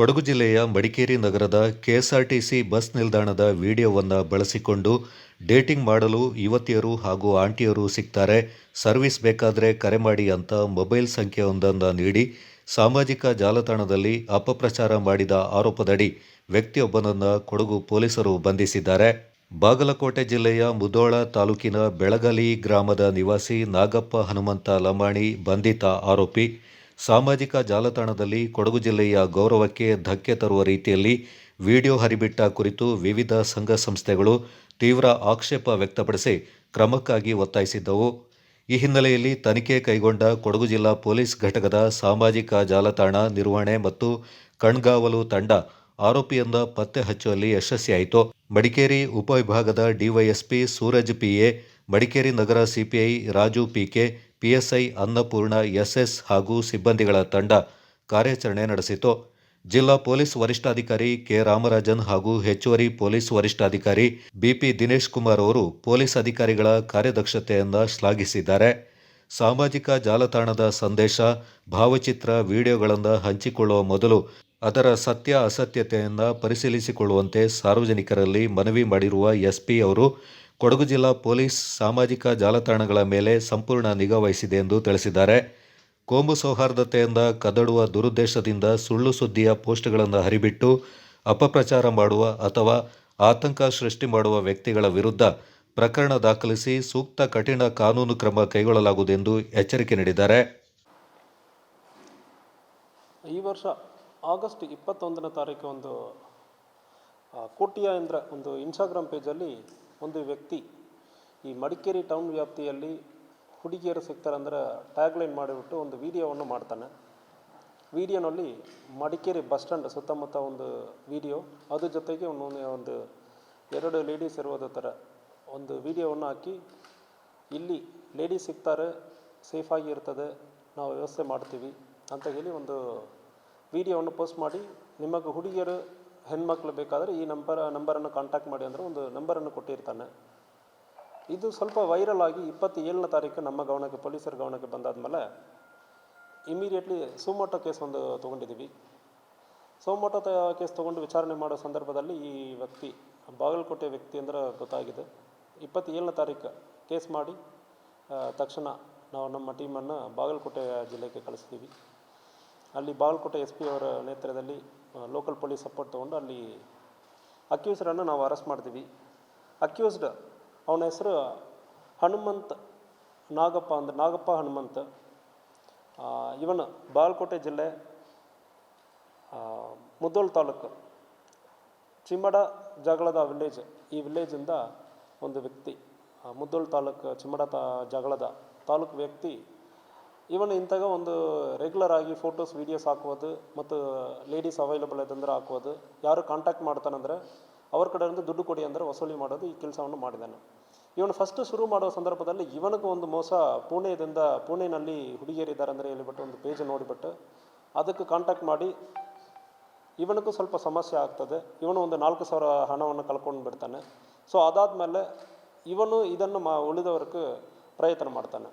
ಕೊಡಗು ಜಿಲ್ಲೆಯ ಮಡಿಕೇರಿ ನಗರದ KSRTC bus ನಿಲ್ದಾಣದ ವಿಡಿಯೋವನ್ನು ಬಳಸಿಕೊಂಡು ಡೇಟಿಂಗ್ ಮಾಡಲು ಯುವತಿಯರು ಹಾಗೂ ಆಂಟಿಯರು ಸಿಗ್ತಾರೆ. ಸರ್ವಿಸ್ ಬೇಕಾದರೆ ಕರೆ ಮಾಡಿ ಅಂತ ಮೊಬೈಲ್ ಸಂಖ್ಯೆಯೊಂದನ್ನು ನೀಡಿ ಸಾಮಾಜಿಕ ಜಾಲತಾಣದಲ್ಲಿ ಅಪಪ್ರಚಾರ ಮಾಡಿದ ಆರೋಪದಡಿ ವ್ಯಕ್ತಿಯೊಬ್ಬನನ್ನು ಕೊಡಗು ಪೊಲೀಸರು ಬಂಧಿಸಿದ್ದಾರೆ. ಬಾಗಲಕೋಟೆ ಜಿಲ್ಲೆಯ ಮುಧೋಳ ತಾಲೂಕಿನ ಬೆಳಗಲಿ ಗ್ರಾಮದ ನಿವಾಸಿ ನಾಗಪ್ಪ ಹನುಮಂತ ಲಮಾಣಿ ಬಂಧಿತ ಆರೋಪಿ ಸಾಮಾಜಿಕ ಜಾಲತಾಣದಲ್ಲಿ ಕೊಡಗು ಜಿಲ್ಲೆಯ ಗೌರವಕ್ಕೆ ಧಕ್ಕೆ ತರುವ ರೀತಿಯಲ್ಲಿ ವಿಡಿಯೋ ಹರಿಬಿಟ್ಟ ಕುರಿತು ವಿವಿಧ ಸಂಘ ಸಂಸ್ಥೆಗಳು ತೀವ್ರ ಆಕ್ಷೇಪ ವ್ಯಕ್ತಪಡಿಸಿ ಕ್ರಮಕ್ಕಾಗಿ ಒತ್ತಾಯಿಸಿದ್ದವು. ಈ ಹಿನ್ನೆಲೆಯಲ್ಲಿ ತನಿಖೆ ಕೈಗೊಂಡ ಕೊಡಗು ಜಿಲ್ಲಾ ಪೊಲೀಸ್ ಘಟಕದ ಸಾಮಾಜಿಕ ಜಾಲತಾಣ ನಿರ್ವಹಣೆ ಮತ್ತು ಕಣ್ಗಾವಲು ತಂಡ ಆರೋಪಿಯಿಂದ ಪತ್ತೆ ಹಚ್ಚುವಲ್ಲಿ ಯಶಸ್ವಿಯಾಯಿತು ಮಡಿಕೇರಿ ಉಪವಿಭಾಗದ ಡಿವೈಎಸ್ಪಿ ಸೂರಜ್ ಪಿಎ, ಮಡಿಕೇರಿ ನಗರ CPI Raju PK PSI, Annapurna, SS ಹಾಗೂ ಸಿಬ್ಬಂದಿಗಳ ತಂಡ ಕಾರ್ಯಾಚರಣೆ ನಡೆಸಿತು. ಜಿಲ್ಲಾ ಪೊಲೀಸ್ ವರಿಷ್ಠಾಧಿಕಾರಿ ಕೆ. ರಾಮರಾಜನ್ ಹಾಗೂ ಹೆಚ್ಚುವರಿ ಪೊಲೀಸ್ ವರಿಷ್ಠಾಧಿಕಾರಿ ಬಿಪಿ ದಿನೇಶ್ ಕುಮಾರ್ ಅವರು ಪೊಲೀಸ್ ಅಧಿಕಾರಿಗಳ ಕಾರ್ಯದಕ್ಷತೆಯನ್ನು ಶ್ಲಾಘಿಸಿದ್ದಾರೆ. ಸಾಮಾಜಿಕ ಜಾಲತಾಣದ ಸಂದೇಶ, ಭಾವಚಿತ್ರ ವಿಡಿಯೋಗಳನ್ನು ಹಂಚಿಕೊಳ್ಳುವ ಮೊದಲು ಅದರ ಸತ್ಯ ಅಸತ್ಯತೆಯನ್ನು ಪರಿಶೀಲಿಸಿಕೊಳ್ಳುವಂತೆ ಸಾರ್ವಜನಿಕರಲ್ಲಿ ಮನವಿ ಮಾಡಿರುವ ಎಸ್ಪಿ ಅವರು ಕೊಡಗು ಜಿಲ್ಲಾ ಪೊಲೀಸ್ ಸಾಮಾಜಿಕ ಜಾಲತಾಣಗಳ ಮೇಲೆ ಸಂಪೂರ್ಣ ನಿಗಾ ವಹಿಸಿದೆ ಎಂದು ತಿಳಿಸಿದ್ದಾರೆ. ಕೋಮು ಸೌಹಾರ್ದತೆಯಿಂದ ಕದಡುವ ದುರುದ್ದೇಶದಿಂದ ಸುಳ್ಳು ಸುದ್ದಿಯ ಪೋಸ್ಟ್ಗಳನ್ನು ಹರಿಬಿಟ್ಟು ಅಪಪ್ರಚಾರ ಮಾಡುವ ಅಥವಾ ಆತಂಕ ಸೃಷ್ಟಿ ಮಾಡುವ ವ್ಯಕ್ತಿಗಳ ವಿರುದ್ಧ ಪ್ರಕರಣ ದಾಖಲಿಸಿ ಸೂಕ್ತ ಕಠಿಣ ಕಾನೂನು ಕ್ರಮ ಕೈಗೊಳ್ಳಲಾಗುವುದೆಂದು ಎಚ್ಚರಿಕೆ ನೀಡಿದ್ದಾರೆ. ಈ ವರ್ಷ ಆಗಸ್ಟ್ ಇಪ್ಪತ್ತೊಂದನೇ ತಾರೀಕು ಒಂದು ಕೋಟಿಯ ಎಂದ್ರ ಒಂದು ಇನ್ಸ್ಟಾಗ್ರಾಮ್ ಪೇಜಲ್ಲಿ ಒಂದು ವ್ಯಕ್ತಿ ಈ ಮಡಿಕೇರಿ ಟೌನ್ ವ್ಯಾಪ್ತಿಯಲ್ಲಿ ಹುಡುಗಿಯರು ಸಿಗ್ತಾರೆ ಅಂದರೆ ಟ್ಯಾಗ್ಲೈನ್ ಮಾಡಿಬಿಟ್ಟು ಒಂದು ವಿಡಿಯೋವನ್ನು ಮಾಡ್ತಾನೆ. ವಿಡಿಯೋನಲ್ಲಿ ಮಡಿಕೇರಿ ಬಸ್ ಸ್ಟ್ಯಾಂಡ್ ಸುತ್ತಮುತ್ತ ಒಂದು ವಿಡಿಯೋ ಅದ್ರ ಜೊತೆಗೆ ಒಂದೊಂದು ಒಂದು ಎರಡು ಲೇಡೀಸ್ ಇರೋದ ಥರ ಒಂದು ವಿಡಿಯೋವನ್ನು ಹಾಕಿ, ಇಲ್ಲಿ ಲೇಡೀಸ್ ಸಿಗ್ತಾರೆ, ಸೇಫಾಗಿ ಇರ್ತದೆ, ನಾವು ವ್ಯವಸ್ಥೆ ಮಾಡ್ತೀವಿ ಅಂತ ಹೇಳಿ ಒಂದು ವಿಡಿಯೋವನ್ನು ಪೋಸ್ಟ್ ಮಾಡಿ, ನಿಮಗೆ ಹುಡುಗಿಯರು ಹೆಣ್ಮಕ್ಳು ಬೇಕಾದರೆ ಈ ನಂಬರ್, ನಂಬರನ್ನು ಕಾಂಟ್ಯಾಕ್ಟ್ ಮಾಡಿ ಅಂದರೆ ಒಂದು ನಂಬರನ್ನು ಕೊಟ್ಟಿರ್ತಾನೆ. ಇದು ಸ್ವಲ್ಪ ವೈರಲ್ ಆಗಿ ಇಪ್ಪತ್ತೇಳನೇ ತಾರೀಕು ನಮ್ಮ ಗಮನಕ್ಕೆ, ಪೊಲೀಸರ ಗಮನಕ್ಕೆ ಬಂದಾದ್ಮೇಲೆ ಇಮಿಡಿಯೇಟ್ಲಿ ಸೋಮೋಟೋ ಕೇಸ್ ಒಂದು ತೊಗೊಂಡಿದ್ದೀವಿ. ಸೋಮೋಟೋ ಕೇಸ್ ತೊಗೊಂಡು ವಿಚಾರಣೆ ಮಾಡೋ ಸಂದರ್ಭದಲ್ಲಿ ಈ ವ್ಯಕ್ತಿ, ಬಾಗಲಕೋಟೆ ವ್ಯಕ್ತಿ ಅಂದ್ರೆ ಗೊತ್ತಾಗಿದೆ. ಇಪ್ಪತ್ತೇಳನೇ ತಾರೀಕು ಕೇಸ್ ಮಾಡಿ ತಕ್ಷಣ ನಾವು ನಮ್ಮ ಟೀಮನ್ನು ಬಾಗಲಕೋಟೆ ಜಿಲ್ಲೆಗೆ ಕಳಿಸ್ತೀವಿ ಅಲ್ಲಿ ಬಾಗಲಕೋಟೆ ಎಸ್ ಪಿ ಅವರ ನೇತೃತ್ವದಲ್ಲಿ ಲೋಕಲ್ ಪೊಲೀಸ್ ಸಪೋರ್ಟ್ ತೊಗೊಂಡು ಅಲ್ಲಿ ಅಕ್ಯೂಸ್ಡನ್ನು ನಾವು ಅರೆಸ್ಟ್ ಮಾಡ್ತೀವಿ. ಅಕ್ಯೂಸ್ಡ್ ಅವನ ಹೆಸರು ಹನುಮಂತ್ ನಾಗಪ್ಪ ಅಂದ್ರೆ ನಾಗಪ್ಪ ಹನುಮಂತ್. ಇವನು ಬಾಗಲಕೋಟೆ ಜಿಲ್ಲೆ ಆ, ಮುದ್ದೋಳ್ ತಾಲೂಕು. ಚಿಮ್ಮಡ ಜಗಳದ ವಿಲೇಜ್ ಈ ವಿಲೇಜಿಂದ ಒಂದು ವ್ಯಕ್ತಿ ಆ, ಮುದ್ದೋಳ್ ತಾಲೂಕು ಚಿಮ್ಮಡ ತಾ ಜಗಳದ ತಾಲೂಕು ವ್ಯಕ್ತಿ ಇವನು ಇಂತಾಗ ಒಂದು ರೆಗ್ಯುಲರ್ ಆಗಿ ಫೋಟೋಸ್ ವೀಡಿಯೋಸ್ ಹಾಕೋದು ಮತ್ತು ಲೇಡೀಸ್ ಅವೈಲಬಲ್ ಇದಂದ್ರೆ ಹಾಕೋದು ಯಾರು ಕಾಂಟ್ಯಾಕ್ಟ್ ಮಾಡ್ತಾನಂದರೆ ಅವ್ರ ಕಡೆಯಿಂದ ದುಡ್ಡು ಕೊಡಿ ಅಂದರೆ ವಸೂಲಿ ಮಾಡೋದು ಈ ಕೆಲಸವನ್ನು ಮಾಡಿದ್ದಾನೆ. ಇವನು ಫಸ್ಟ್ ಶುರು ಮಾಡೋ ಸಂದರ್ಭದಲ್ಲಿ ಇವನಿಗೂ ಒಂದು ಮೋಸ ಪುಣೆದಿಂದ ಪುಣೆಯಲ್ಲಿ ಹುಡುಗಿಯರಿದ್ದಾರೆ ಅಂದರೆ ಹೇಳಿಬಿಟ್ಟು ಒಂದು ಪೇಜ್ ನೋಡಿಬಿಟ್ಟು ಅದಕ್ಕೆ ಕಾಂಟ್ಯಾಕ್ಟ್ ಮಾಡಿ ಇವನಿಗೂ ಸ್ವಲ್ಪ ಸಮಸ್ಯೆ ಆಗ್ತದೆ. ಇವನು ಒಂದು ನಾಲ್ಕು ಸಾವಿರ ಹಣವನ್ನು ಕಳ್ಕೊಂಡು ಬಿಡ್ತಾನೆ. ಸೊ ಅದಾದಮೇಲೆ ಇವನು ಇದನ್ನು ಮಾ, ಉಳಿದವರಿಗೆ ಪ್ರಯತ್ನ ಮಾಡ್ತಾನೆ.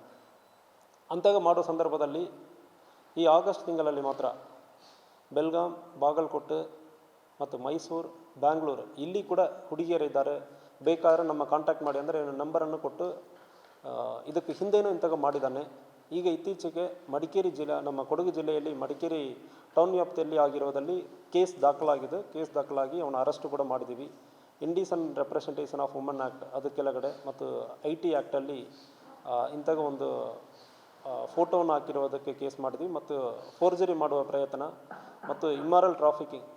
ಅಂತಾಗ ಮಾಡೋ ಸಂದರ್ಭದಲ್ಲಿ ಈ ಆಗಸ್ಟ್ ತಿಂಗಳಲ್ಲಿ ಮಾತ್ರ ಬೆಲ್ಗಾಂ, ಬಾಗಲಕೋಟೆ ಮತ್ತು ಮೈಸೂರು, ಬ್ಯಾಂಗ್ಳೂರು ಇಲ್ಲಿ ಕೂಡ ಹುಡುಗಿಯರಿದ್ದಾರೆ ಬೇಕಾದರೆ ನಮ್ಮ ಕಾಂಟ್ಯಾಕ್ಟ್ ಮಾಡಿ ಅಂದರೆ ನಂಬರನ್ನು ಕೊಟ್ಟು ಇದಕ್ಕೆ ಹಿಂದೆನೂ ಇಂತಾಗ ಮಾಡಿದ್ದಾನೆ. ಈಗ ಇತ್ತೀಚೆಗೆ ಮಡಿಕೇರಿ ಜಿಲ್ಲೆ, ನಮ್ಮ ಕೊಡಗು ಜಿಲ್ಲೆಯಲ್ಲಿ ಮಡಿಕೇರಿ ಟೌನ್ ವ್ಯಾಪ್ತಿಯಲ್ಲಿ ಆಗಿರೋದಲ್ಲಿ ಕೇಸ್ ದಾಖಲಾಗಿದೆ. ಕೇಸ್ ದಾಖಲಾಗಿ ಅವನ ಅರೆಸ್ಟ್ ಕೂಡ ಮಾಡಿದ್ದೀವಿ. Indecent representation of women act ಅದು ಕೆಳಗಡೆ ಮತ್ತು ಐ ಟಿ ಆ್ಯಕ್ಟಲ್ಲಿ ಇಂಥ ಒಂದು ಫೋಟೋವನ್ನು ಹಾಕಿರೋದಕ್ಕೆ ಕೇಸ್ ಮಾಡಿದ್ವಿ ಮತ್ತು ಫೋರ್ಜರಿ ಮಾಡುವ ಪ್ರಯತ್ನ ಮತ್ತು ಇಮ್ಮಾರಲ್ ಟ್ರಾಫಿಕಿಂಗ್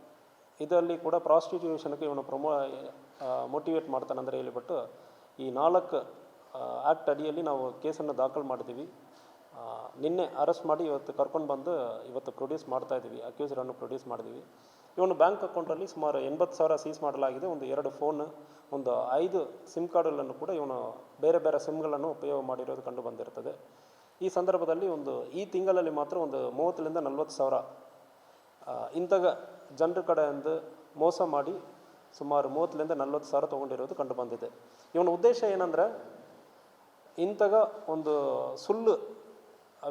ಇದರಲ್ಲಿ ಕೂಡ ಪ್ರಾಸ್ಟಿಟ್ಯೂಷನ್ಗೆ ಇವನು ಪ್ರಮೋ ಮೋಟಿವೇಟ್ ಮಾಡ್ತಾನೆ ಅಂದರೆ ಹೇಳಿಬಿಟ್ಟು ಈ ನಾಲ್ಕು ಆ್ಯಕ್ಟ್ ಅಡಿಯಲ್ಲಿ ನಾವು ಕೇಸನ್ನು ದಾಖಲು ಮಾಡಿದ್ದೀವಿ. ನಿನ್ನೆ ಅರೆಸ್ಟ್ ಮಾಡಿ ಇವತ್ತು ಕರ್ಕೊಂಡು ಬಂದು ಇವತ್ತು ಪ್ರೊಡ್ಯೂಸ್ ಮಾಡ್ತಾ ಇದ್ದೀವಿ, ಅಕ್ಯೂಸರನ್ನು ಪ್ರೊಡ್ಯೂಸ್ ಮಾಡಿದ್ದೀವಿ. ಇವನು ಬ್ಯಾಂಕ್ ಅಕೌಂಟಲ್ಲಿ ಸುಮಾರು ಎಂಬತ್ತು ಸಾವಿರ ಸೀಸ್ ಮಾಡಲಾಗಿದೆ, ಒಂದು ಎರಡು ಫೋನ್ ಒಂದು ಐದು ಸಿಮ್ ಕಾರ್ಡುಗಳನ್ನು ಕೂಡ ಇವನು ಬೇರೆ ಬೇರೆ ಸಿಮ್ಗಳನ್ನು ಉಪಯೋಗ ಮಾಡಿರೋದು ಕಂಡು ಬಂದಿರ್ತದೆ. ಈ ಸಂದರ್ಭದಲ್ಲಿ ಒಂದು, ಈ ತಿಂಗಳಲ್ಲಿ ಮಾತ್ರ ಒಂದು ಮೂವತ್ತರಿಂದ ನಲ್ವತ್ತು ಸಾವಿರ ಇಂಥ ಜನರ ಕಡೆಯಿಂದ ಮೋಸ ಮಾಡಿ ಸುಮಾರು ಮೂವತ್ತರಿಂದ ನಲ್ವತ್ತು ಸಾವಿರ ತೊಗೊಂಡಿರೋದು ಕಂಡು ಬಂದಿದೆ. ಇವನ ಉದ್ದೇಶ ಏನಂದರೆ, ಇಂಥಗ ಒಂದು ಸುಳ್ಳು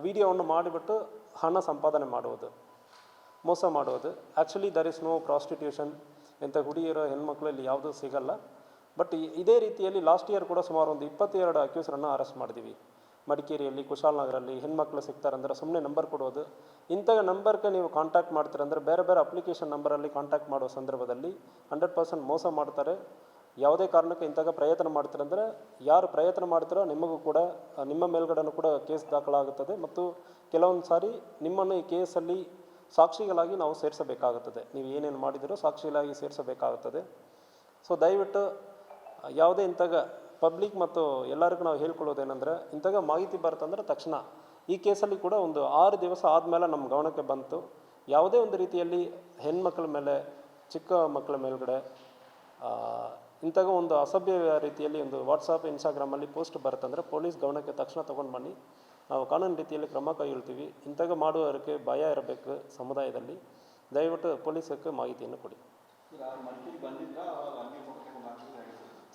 ವಿಡಿಯೋವನ್ನು ಮಾಡಿಬಿಟ್ಟು ಹಣ ಸಂಪಾದನೆ ಮಾಡುವುದು, ಮೋಸ ಮಾಡೋದು actually there is no prostitution ಇಂಥ ಹೆಣ್ಮಕ್ಳು ಹೆಣ್ಮಕ್ಳಲ್ಲಿ ಯಾವುದೂ ಸಿಗಲ್ಲ. ಬಟ್ ಇದೇ ರೀತಿಯಲ್ಲಿ ಲಾಸ್ಟ್ ಇಯರ್ ಕೂಡ ಸುಮಾರು ಒಂದು ಇಪ್ಪತ್ತೆರಡು ಅಕ್ಯೂಸರನ್ನು ಅರೆಸ್ಟ್ ಮಾಡಿದ್ದೀವಿ ಮಡಿಕೇರಿಯಲ್ಲಿ ಕುಶಾಲನಗರಲ್ಲಿ ಹೆಣ್ಮಕ್ಳು ಸಿಗ್ತಾರಂದ್ರೆ ಸುಮ್ಮನೆ ನಂಬರ್ ಕೊಡೋದು. ಇಂಥ ನಂಬರ್ಗೆ ನೀವು ಕಾಂಟ್ಯಾಕ್ಟ್ ಮಾಡ್ತೀರಂದ್ರೆ ಬೇರೆ ಬೇರೆ ಅಪ್ಲಿಕೇಶನ್ ನಂಬರಲ್ಲಿ ಕಾಂಟ್ಯಾಕ್ಟ್ ಮಾಡೋ ಸಂದರ್ಭದಲ್ಲಿ ಹಂಡ್ರೆಡ್ ಪರ್ಸೆಂಟ್ ಮೋಸ ಮಾಡ್ತಾರೆ. ಯಾವುದೇ ಕಾರಣಕ್ಕೆ ಇಂಥಾಗ ಪ್ರಯತ್ನ ಮಾಡ್ತೀರಂದ್ರೆ ಯಾರು ಪ್ರಯತ್ನ ಮಾಡ್ತಾರೋ ನಿಮಗೂ ಕೂಡ, ನಿಮ್ಮ ಮೇಲ್ಗಡೆನೂ ಕೂಡ ಕೇಸ್ ದಾಖಲಾಗುತ್ತದೆ ಮತ್ತು ಕೆಲವೊಂದು ಸಾರಿ ನಿಮ್ಮನ್ನು ಈ ಕೇಸಲ್ಲಿ ಸಾಕ್ಷಿಗಳಾಗಿ ನಾವು ಸೇರಿಸಬೇಕಾಗುತ್ತದೆ. ನೀವು ಏನೇನು ಮಾಡಿದರೂ ಸಾಕ್ಷಿಗಳಾಗಿ ಸೇರಿಸಬೇಕಾಗುತ್ತದೆ. ಸೊ ದಯವಿಟ್ಟು ಯಾವುದೇ ಇಂಥಾಗ ಪಬ್ಲಿಕ್ ಮತ್ತು ಎಲ್ಲರಿಗೂ ನಾವು ಹೇಳ್ಕೊಳ್ಳೋದೇನೆಂದ್ರೆ ಇಂಥಾಗ ಮಾಹಿತಿ ಬರ್ತಂದ್ರೆ ತಕ್ಷಣ. ಈ ಕೇಸಲ್ಲಿ ಕೂಡ ಒಂದು ಆರು ದಿವಸ ಆದಮೇಲೆ ನಮ್ಮ ಗಮನಕ್ಕೆ ಬಂತು. ಯಾವುದೇ ಒಂದು ರೀತಿಯಲ್ಲಿ ಹೆಣ್ಮಕ್ಳ ಮೇಲೆ, ಚಿಕ್ಕ ಮಕ್ಕಳ ಮೇಲುಗಡೆ ಇಂಥಾಗ ಒಂದು ಅಸಭ್ಯ ರೀತಿಯಲ್ಲಿ ಒಂದು ವಾಟ್ಸಪ್ ಇನ್ಸ್ಟಾಗ್ರಾಮಲ್ಲಿ ಪೋಸ್ಟ್ ಬರುತ್ತಂದ್ರೆ ಪೊಲೀಸ್ ಗಮನಕ್ಕೆ ತಕ್ಷಣ ತೊಗೊಂಡು ಬನ್ನಿ. ನಾವು ಕಾನೂನು ರೀತಿಯಲ್ಲಿ ಕ್ರಮ ಕೈಗೊಳ್ತೀವಿ. ಇಂಥಾಗ ಮಾಡುವವರಿಗೆ ಭಯ ಇರಬೇಕು ಸಮುದಾಯದಲ್ಲಿ. ದಯವಿಟ್ಟು ಪೊಲೀಸಕ್ಕೆ ಮಾಹಿತಿಯನ್ನು ಕೊಡಿ.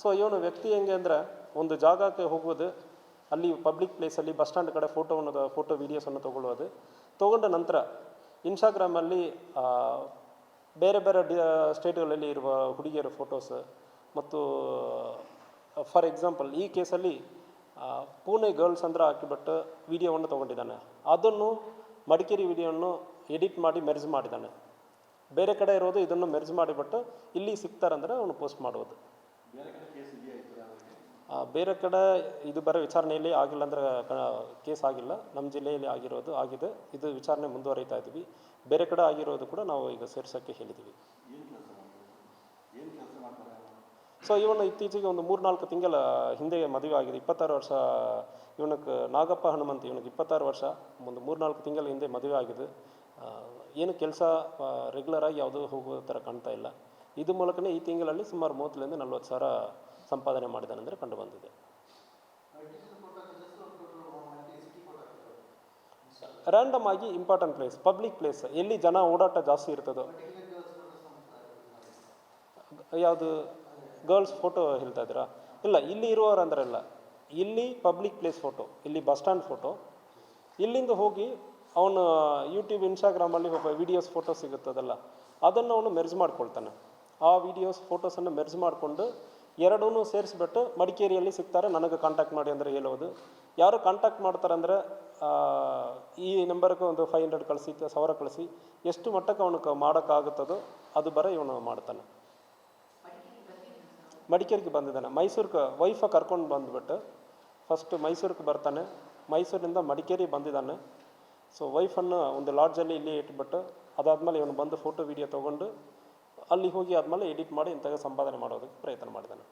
ಸೊ ಇವನು ವ್ಯಕ್ತಿ ಹೆಂಗೆ ಅಂದರೆ ಒಂದು ಜಾಗಕ್ಕೆ ಹೋಗೋದು ಅಲ್ಲಿ ಪಬ್ಲಿಕ್ ಪ್ಲೇಸಲ್ಲಿ ಬಸ್ ಸ್ಟ್ಯಾಂಡ್ ಕಡೆ ಫೋಟೋವನ್ನು ಫೋಟೋ ವೀಡಿಯೋಸನ್ನು ತೊಗೊಳ್ಳೋದು ತೊಗೊಂಡ ನಂತರ ಇನ್ಸ್ಟಾಗ್ರಾಮಲ್ಲಿ ಬೇರೆ ಬೇರೆ ಡಿ ಸ್ಟೇಟ್ಗಳಲ್ಲಿ ಇರುವ ಹುಡುಗಿಯರ ಫೋಟೋಸ್ ಮತ್ತು ಫಾರ್ ಎಕ್ಸಾಂಪಲ್ ಈ ಕೇಸಲ್ಲಿ ಪೂಣೆ ಗರ್ಲ್ಸ್ ಅಂದ್ರೆ ಹಾಕಿಬಿಟ್ಟು ವಿಡಿಯೋವನ್ನು ತೊಗೊಂಡಿದ್ದಾನೆ. ಅದನ್ನು ಮಡಿಕೇರಿ ವಿಡಿಯೋವನ್ನು ಎಡಿಟ್ ಮಾಡಿ ಮೆರ್ಜ್ ಮಾಡಿದ್ದಾನೆ. ಬೇರೆ ಕಡೆ ಇರೋದು ಇದನ್ನು ಮೆರ್ಜ್ ಮಾಡಿಬಿಟ್ಟು ಇಲ್ಲಿ ಸಿಗ್ತಾರಂದರೆ ಅವನು ಪೋಸ್ಟ್ ಮಾಡೋದು ಬೇರೆ ಕಡೆ ಇದು ಬರೋ ವಿಚಾರಣೆಯಲ್ಲಿ ಆಗಿಲ್ಲ ಅಂದ್ರೆ ಕೇಸ್ ಆಗಿಲ್ಲ. ನಮ್ಮ ಜಿಲ್ಲೆಯಲ್ಲಿ ಆಗಿರೋದು ಆಗಿದೆ. ಇದು ವಿಚಾರಣೆ ಮುಂದುವರಿತಾ ಇದ್ದೀವಿ ಬೇರೆ ಕಡೆ ಆಗಿರೋದು ಕೂಡ ನಾವು ಈಗ ಸೇರ್ಸೋಕ್ಕೆ ಹೇಳಿದ್ದೀವಿ ಸೊ ಇವನು ಇತ್ತೀಚೆಗೆ ಒಂದು ಮೂರ್ನಾಲ್ಕು ತಿಂಗಳ ಹಿಂದೆ ಮದುವೆ ಆಗಿದೆ. ಇಪ್ಪತ್ತಾರು ವರ್ಷ ಇವನಕ್ಕೆ ನಾಗಪ್ಪ ಹನುಮಂತ ಇವನಿಗೆ ಇಪ್ಪತ್ತಾರು ವರ್ಷ ಒಂದು ಮೂರ್ನಾಲ್ಕು ತಿಂಗಳ ಹಿಂದೆ ಮದುವೆ ಆಗಿದೆ. ಏನು ಕೆಲಸ ರೆಗ್ಯುಲರ್ ಆಗಿ ಯಾವುದೂ ಹೋಗೋ ಥರ ಕಾಣ್ತಾ ಇಲ್ಲ. ಇದು ಮೂಲಕನೇ ಈ ತಿಂಗಳಲ್ಲಿ ಸುಮಾರು ಮೂವತ್ತರಿಂದ ನಲ್ವತ್ತು ಸಾವಿರ ಸಂಪಾದನೆ ಮಾಡಿದಾನೆಂದರೆ ಕಂಡು ಬಂದಿದೆ. ರ್ಯಾಂಡಮ್ ಆಗಿ ಇಂಪಾರ್ಟೆಂಟ್ ಪ್ಲೇಸ್ ಪಬ್ಲಿಕ್ ಪ್ಲೇಸ್ ಎಲ್ಲಿ ಜನ ಓಡಾಟ ಜಾಸ್ತಿ ಇರ್ತದೋ. ಯಾವುದು? ಗರ್ಲ್ಸ್ ಫೋಟೋ ಹೇಳ್ತಾ ಇದ್ದೀರಾ? ಇಲ್ಲ, ಇಲ್ಲಿ ಇರುವವರು ಅಂದ್ರೆ ಇಲ್ಲ. ಇಲ್ಲಿ ಪಬ್ಲಿಕ್ ಪ್ಲೇಸ್ ಫೋಟೋ ಇಲ್ಲಿ ಬಸ್ ಸ್ಟ್ಯಾಂಡ್ ಫೋಟೋ ಇಲ್ಲಿಂದ ಹೋಗಿ ಅವನು ಯೂಟ್ಯೂಬ್ ಇನ್ಸ್ಟಾಗ್ರಾಮಲ್ಲಿ ಒಬ್ಬ ವಿಡಿಯೋಸ್ ಫೋಟೋ ಸಿಗುತ್ತದಲ್ಲ, ಅದನ್ನು ಅವನು ಮೆರ್ಜ್ ಮಾಡ್ಕೊಳ್ತಾನೆ. ಆ ವಿಡಿಯೋಸ್ ಫೋಟೋಸನ್ನು ಮೆರ್ಜ್ ಮಾಡಿಕೊಂಡು ಎರಡೂ ಸೇರಿಸ್ಬಿಟ್ಟು ಮಡಿಕೇರಿಯಲ್ಲಿ ಸಿಗ್ತಾರೆ. ನನಗೆ ಕಾಂಟ್ಯಾಕ್ಟ್ ಮಾಡಿ ಅಂದರೆ ಹೇಳೋದು. ಯಾರು ಕಾಂಟ್ಯಾಕ್ಟ್ ಮಾಡ್ತಾರೆ ಅಂದರೆ ಈ ನಂಬರ್ಗೆ ಒಂದು ಫೈವ್ ಹಂಡ್ರೆಡ್ ಕಳಿಸಿ, ಸಾವಿರ ಕಳಿಸಿ. ಎಷ್ಟು ಮಟ್ಟಕ್ಕೆ ಅವನಿಗೆ ಮಾಡೋಕ್ಕಾಗುತ್ತದೋ ಅದು ಬರ ಇವನು ಮಾಡ್ತಾನೆ. ಮಡಿಕೇರಿಗೆ ಬಂದಿದ್ದಾನೆ. ಮೈಸೂರಿಗೆ ವೈಫ ಕರ್ಕೊಂಡು ಬಂದುಬಿಟ್ಟು ಫಸ್ಟು ಮೈಸೂರಿಗೆ ಬರ್ತಾನೆ. ಮೈಸೂರಿಂದ ಮಡಿಕೇರಿ ಬಂದಿದ್ದಾನೆ. ಸೊ ವೈಫನ್ನು ಒಂದು ಲಾಡ್ಜಲ್ಲಿ ಇಲ್ಲಿ ಇಟ್ಬಿಟ್ಟು ಅದಾದಮೇಲೆ ಇವನು ಬಂದು ಫೋಟೋ ವೀಡಿಯೋ ತೊಗೊಂಡು ಅಲ್ಲಿ ಹೋಗಿ ಆದಮೇಲೆ ಎಡಿಟ್ ಮಾಡಿ ಇಂಥ ಸಂಪಾದನೆ ಮಾಡೋದಕ್ಕೆ ಪ್ರಯತ್ನ ಮಾಡಿದ್ದಾನೆ